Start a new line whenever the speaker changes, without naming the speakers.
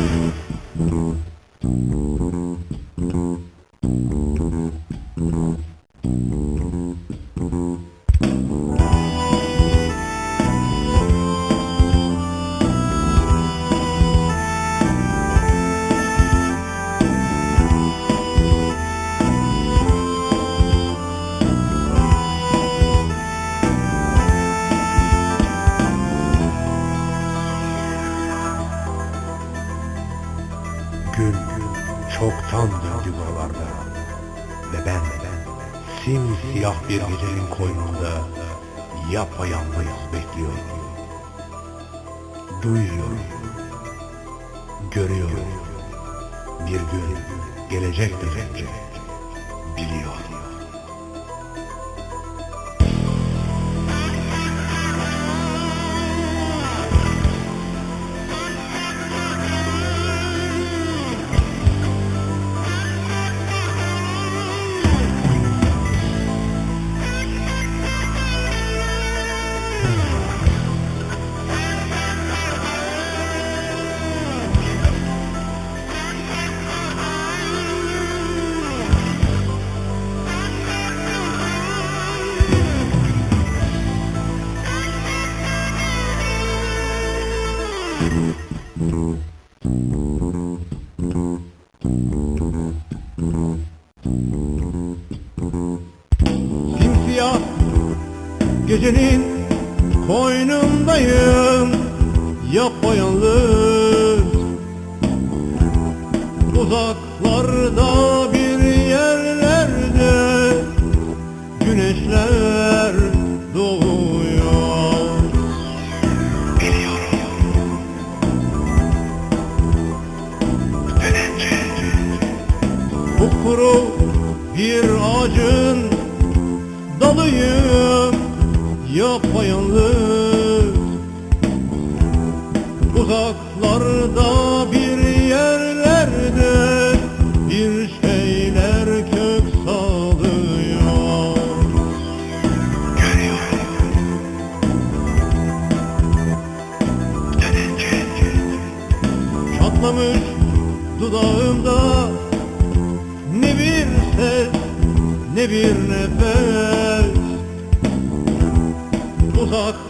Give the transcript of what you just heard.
Thank you. Gün çoktan döndü buralarda. Ve ben simsiyah bir gecenin koynunda Yapayalnız bekliyorum Duyuyorum Görüyorum. Bir gün gelecektir bence Biliyorum
gecenin koynundayım Yapayalnız. Uzaklarda bir yerlerde Güneşler doğuyor. Kupkuru bir ağacın dalıyım yapayalnız Uzaklarda bir yerlerde bir şeyler kök salıyor Çatlamış dudağımda ne bir ses ne bir nefes Uzak